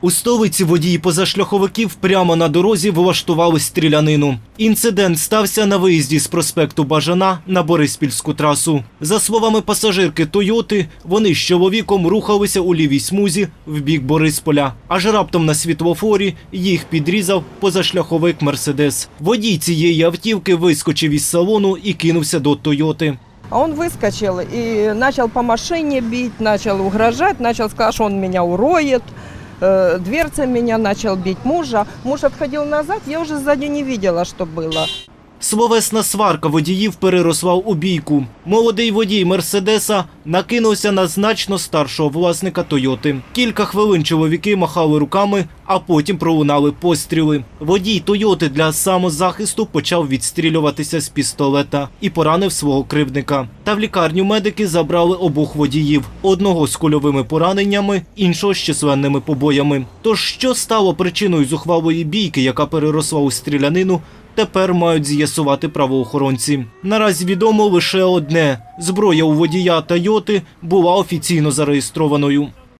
У столиці водії позашляховиків прямо на дорозі влаштували стрілянину. Інцидент стався на виїзді з проспекту Бажана на Бориспільську трасу. За словами пасажирки Тойоти, вони з чоловіком рухалися у лівій смузі в бік Борисполя. Аж раптом на світлофорі їх підрізав позашляховик Мерседес. Водій цієї автівки вискочив із салону і кинувся до Тойоти. А он выскочил и начал по машине бить, начал угрожать, начал сказать, что он меня уроет. Э, Дверцей меня начал бить мужа. Муж отходил назад, я уже сзади не видела, что было. Словесна сварка водіїв переросла у бійку. Молодий водій Мерседеса накинувся на значно старшого власника Тойоти. Кілька хвилин чоловіки махали руками, а потім пролунали постріли. Водій Тойоти для самозахисту почав відстрілюватися з пістолета і поранив свого кривдника. Та в лікарню медики забрали обох водіїв: одного з кульовими пораненнями, іншого з численними побоями. Тож що стало причиною зухвалої бійки, яка переросла у стрілянину? Тепер мають з'ясувати правоохоронці. Наразі відомо лише одне: зброя у водія Тойоти була офіційно зареєстрованою.